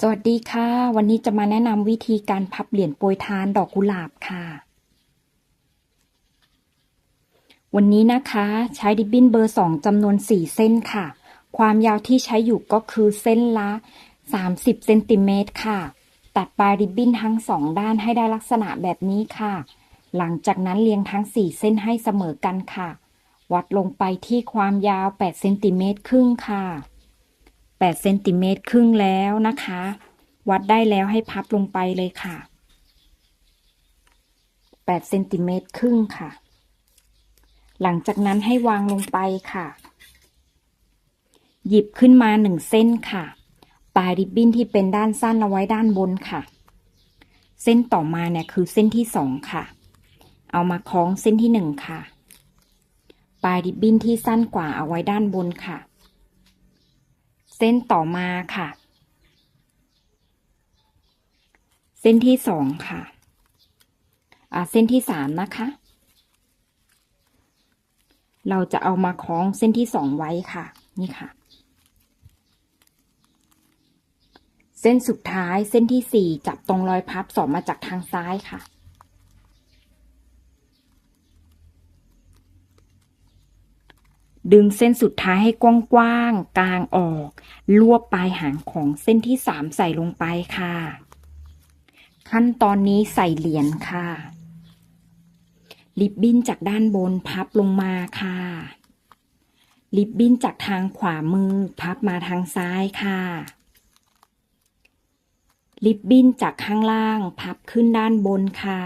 สวัสดีค่ะ วันนี้จะมาแนะนำวิธีการพับเหรียญโปรยทานดอกกุหลาบค่ะ วันนี้นะคะใช้ริบบิ้นเบอร์2จำนวน4เส้นค่ะ ความยาวที่ใช้อยู่ก็คือเส้นละ 30เซนติเมตรค่ะ ตัดปลายริบบิ้นทั้งสองด้านให้ได้ลักษณะแบบนี้ค่ะ หลังจากนั้นเรียงทั้ง4เส้นให้เสมอกันค่ะ วัดลงไปที่ความยาว8เซนติเมตรครึ่งค่ะ 8เซนติเมตรครึ่งแล้วนะคะ วัดได้แล้วให้พับลงไปเลยค่ะ8เซนติเมตรครึ่งค่ะ หลังจากนั้นให้วางลงไปค่ะ หยิบขึ้นมาหนึ่งเส้นค่ะ ปลายริบบิ้นที่เป็นด้านสั้นเอาไว้ด้านบนค่ะ เส้นต่อมาเนี่ยคือเส้นที่สองค่ะ เอามาคล้องเส้นที่หนึ่งค่ะ ปลายริบบิ้นที่สั้นกว่าเอาไว้ด้านบนค่ะ เส้นต่อมาค่ะ เส้นที่สองค่ะอ่าเส้นที่สามนะคะ เราจะเอามาคล้องเส้นที่สองไว้ค่ะ นี่ค่ะ เส้นสุดท้ายเส้นที่สี่จับตรงรอยพับสอดมาจากทางซ้ายค่ะ ดึงเส้นสุดท้ายให้กว้างๆกลางออก ลวบปลายหางของเส้นที่สามใส่ลงไปค่ะ ขั้นตอนนี้ใส่เหรียญค่ะ ริบบิ้นจากด้านบนพับลงมาค่ะ ริบบิ้นจากทางขวามือพับมาทางซ้ายค่ะริบบิ้นจากข้างล่างพับขึ้นด้านบนค่ะ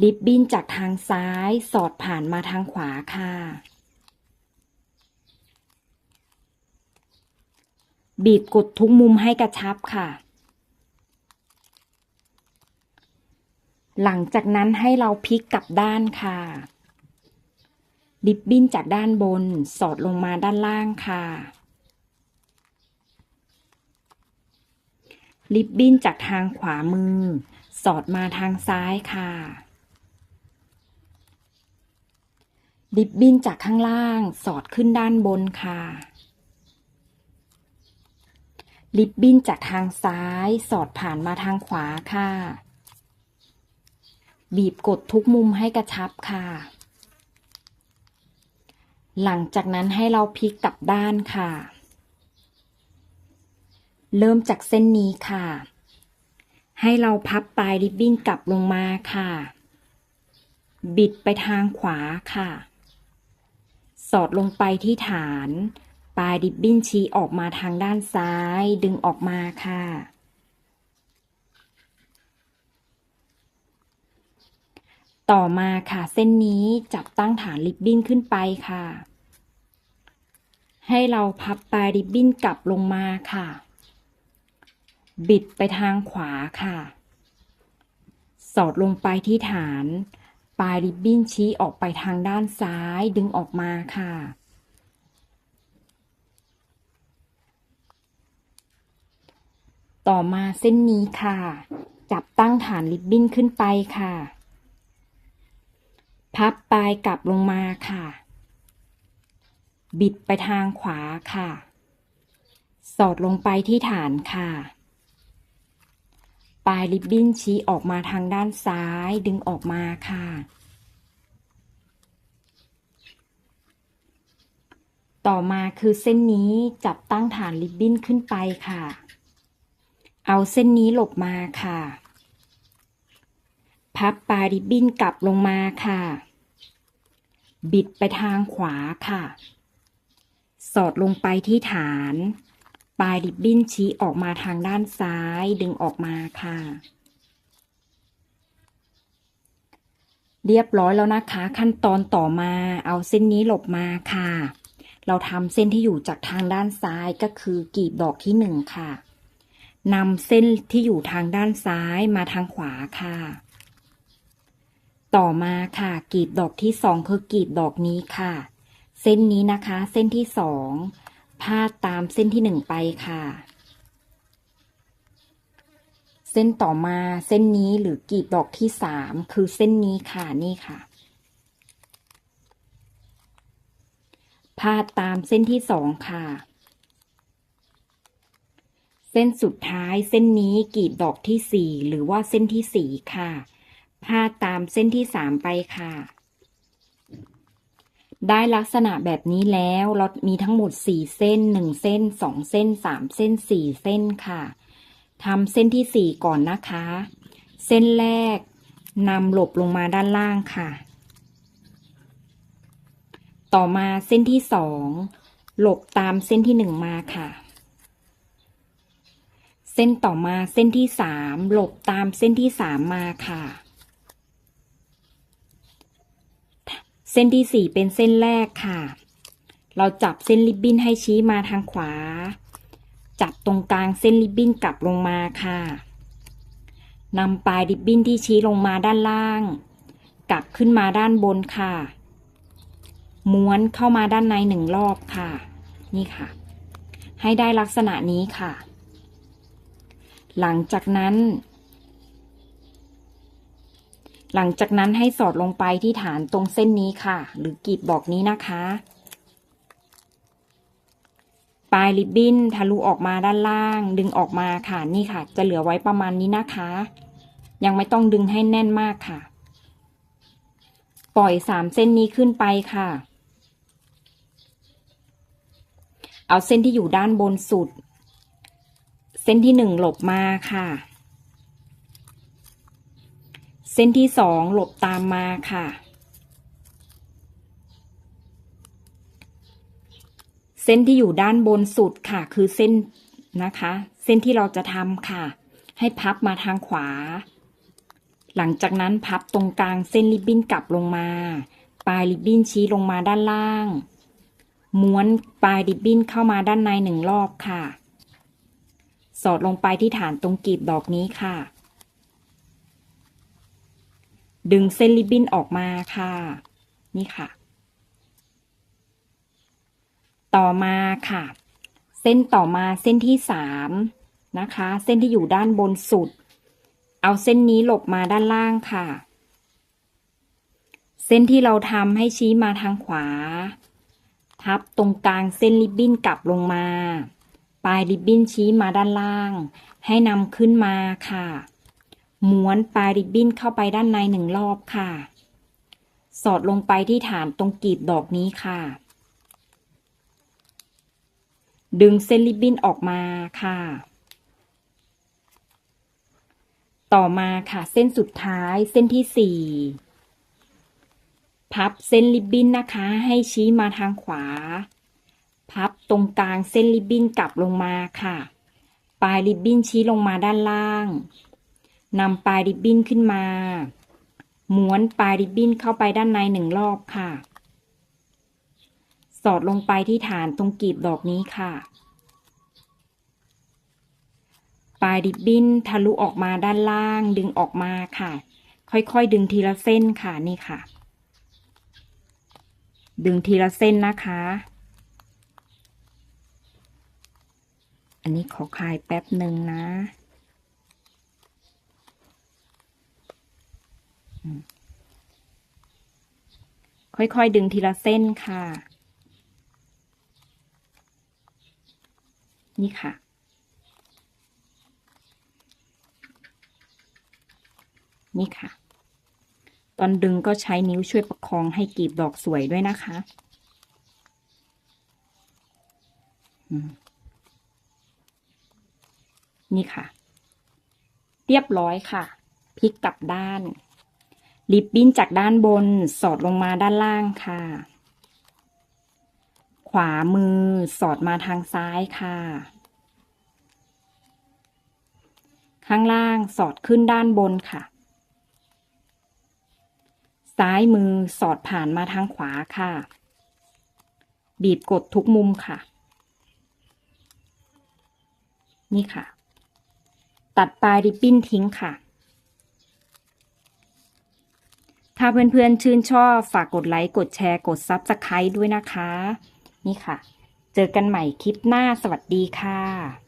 ริบบินจากทางซ้ายสอดผ่านมาทางขวาค่ะ บีบกดทุกมุมให้กระชับค่ะ หลังจากนั้นให้เราพลิกกลับด้านค่ะริบบินจากด้านบนสอดลงมาด้านล่างค่ะริบบิ้นจากทางขวามือ สอดมาทางซ้ายค่ะ ริบบิ้นจากข้างล่างสอดขึ้นด้านบนค่ะ ริบบิ้นจากทางซ้ายสอดผ่านมาทางขวาค่ะ บีบกดทุกมุมให้กระชับค่ะ หลังจากนั้นให้เราพลิกกลับด้านค่ะ เริ่มจากเส้นนี้ค่ะ ให้เราพับปลายริบบิ้นกลับลงมาค่ะบิดไปทางขวาค่ะ สอดลงไปที่ฐาน ปลายริบบิ้นชี้ออกมาทางด้านซ้าย ดึงออกมาค่ะ ต่อมาค่ะเส้นนี้จับตั้งฐานริบบิ้นขึ้นไปค่ะ ให้เราพับปลายริบบิ้นกลับลงมาค่ะ บิดไปทางขวาค่ะ สอดลงไปที่ฐาน ลายริบบิ้นชี้ออกไปทางด้านซ้ายดึงออกมาค่ะ ต่อมาเส้นนี้ค่ะ จับตั้งฐานริบบิ้นขึ้นไปค่ะ พับปลายกลับลงมาค่ะ บิดไปทางขวาค่ะ สอดลงไปที่ฐานค่ะ ปลายริบบิ้นชี้ออกมาทางด้านซ้ายดึงออกมาค่ะ ต่อมาคือเส้นนี้จับตั้งฐานริบบิ้นขึ้นไปค่ะ เอาเส้นนี้หลบมาค่ะ พับปลายริบบิ้นกลับลงมาค่ะ บิดไปทางขวาค่ะ สอดลงไปที่ฐาน ปลายริบบิ้นชี้ออกมาทางด้านซ้ายดึงออกมาค่ะ เรียบร้อยแล้วนะคะ ขั้นตอนต่อมาเอาเส้นนี้หลบมาค่ะ เราทำเส้นที่อยู่จากทางด้านซ้ายก็คือกลีบดอกที่หนึ่งค่ะนำเส้นที่อยู่ทางด้านซ้ายมาทางขวาค่ะ ต่อมาค่ะกลีบดอกที่สองคือกลีบดอกนี้ค่ะ เส้นนี้นะคะ เส้นที่สอง พาดตามเส้นที่หนึ่งไปค่ะ เส้นต่อมาเส้นนี้หรือกลีบดอกที่สามคือเส้นนี้ค่ะนี่ค่ะ พาดตามเส้นที่สองค่ะ เส้นสุดท้ายเส้นนี้กรีดดอกที่สี่หรือว่าเส้นที่สี่ค่ะ พาดตามเส้นที่สามไปค่ะ ได้ลักษณะแบบนี้แล้วเรามีทั้งหมดสี่เส้นหนึ่งเส้นสองเส้นสามเส้นสี่เส้นค่ะทำเส้นที่สี่ก่อนนะคะ เส้นแรกนำหลบลงมาด้านล่างค่ะ ต่อมาเส้นที่สองหลบตามเส้นที่หนึ่งมาค่ะ เส้นต่อมาเส้นที่สามหลบตามเส้นที่สามมาค่ะ เส้นที่สี่เป็นเส้นแรกค่ะ เราจับเส้นริบบิ้นให้ชี้มาทางขวา จับตรงกลางเส้นริบบิ้นกลับลงมาค่ะนำปลายริบบิ้นที่ชี้ลงมาด้านล่าง กลับขึ้นมาด้านบนค่ะ ม้วนเข้ามาด้านในหนึ่งรอบค่ะ นี่ค่ะ ให้ได้ลักษณะนี้ค่ะ หลังจากนั้น หลังจากนั้นให้สอดลงไปที่ฐานตรงเส้นนี้ค่ะ หรือกรีบบอกนี้นะคะ ปลายริบบิ้นทะลุออกมาด้านล่าง ดึงออกมาค่ะนี่ค่ะ จะเหลือไว้ประมาณนี้นะคะ ยังไม่ต้องดึงให้แน่นมากค่ะ ปล่อยสามเส้นนี้ขึ้นไปค่ะ เอาเส้นที่อยู่ด้านบนสุด เส้นที่หนึ่งหลบมาค่ะ เส้นที่สองหลบตามมาค่ะ เส้นที่อยู่ด้านบนสุดค่ะ คือเส้นนะคะ เส้นที่เราจะทำค่ะ ให้พับมาทางขวา หลังจากนั้นพับตรงกลางเส้นริบบิ้นกลับลงมา ปลายริบบิ้นชี้ลงมาด้านล่าง ม้วนปลายริบบิ้นเข้ามาด้านในหนึ่งรอบค่ะ สอดลงไปที่ฐานตรงกลีบดอกนี้ค่ะ ดึงเส้นริบบิ้นออกมาค่ะ นี่ค่ะ ต่อมาค่ะ เส้นต่อมาเส้นที่สามนะคะ เส้นที่อยู่ด้านบนสุด เอาเส้นนี้หลบมาด้านล่างค่ะ เส้นที่เราทำให้ชี้มาทางขวาพับตรงกลางเส้นริบบิ้นกลับลงมา ปลายริบบิ้นชี้มาด้านล่าง ให้นำขึ้นมาค่ะ ม้วนปลายริบบิ้นเข้าไปด้านในหนึ่งรอบค่ะ สอดลงไปที่ฐานตรงกีบดอกนี้ค่ะ ดึงเส้นริบบิ้นออกมาค่ะ ต่อมาค่ะเส้นสุดท้ายเส้นที่สี่พับเส้นริบบิ้นนะคะ ให้ชี้มาทางขวา พับตรงกลางเส้นริบบิ้นกลับลงมาค่ะ ปลายริบบิ้นชี้ลงมาด้านล่าง นำปลายริบบิ้นขึ้นมา ม้วนปลายริบบิ้นเข้าไปด้านในหนึ่งรอบค่ะ สอดลงไปที่ฐานตรงกีบดอกนี้ค่ะ ปลายริบบิ้นทะลุออกมาด้านล่างดึงออกมาค่ะ ค่อยๆดึงทีละเส้นค่ะนี่ค่ะ ดึงทีละเส้นนะคะ อันนี้ขอคลายแป๊บหนึ่งนะ ค่อยๆ ดึงทีละเส้นค่ะ นี่ค่ะ นี่ค่ะ ตอนดึงก็ใช้นิ้วช่วยประคองให้กลีบดอกสวยด้วยนะคะนี่ค่ะ เรียบร้อยค่ะ พลิกกลับด้าน ริบบิ้นจากด้านบนสอดลงมาด้านล่างค่ะ ขวามือสอดมาทางซ้ายค่ะ ข้างล่างสอดขึ้นด้านบนค่ะ ซ้ายมือสอดผ่านมาทางขวาค่ะ บีบกดทุกมุมค่ะ นี่ค่ะ ตัดปลายริบบิ้นทิ้งค่ะ ถ้าเพื่อนๆ ชื่นชอบฝากกดไลค์กดแชร์กดซับสไครต์ด้วยนะคะ นี่ค่ะ เจอกันใหม่คลิปหน้าสวัสดีค่ะ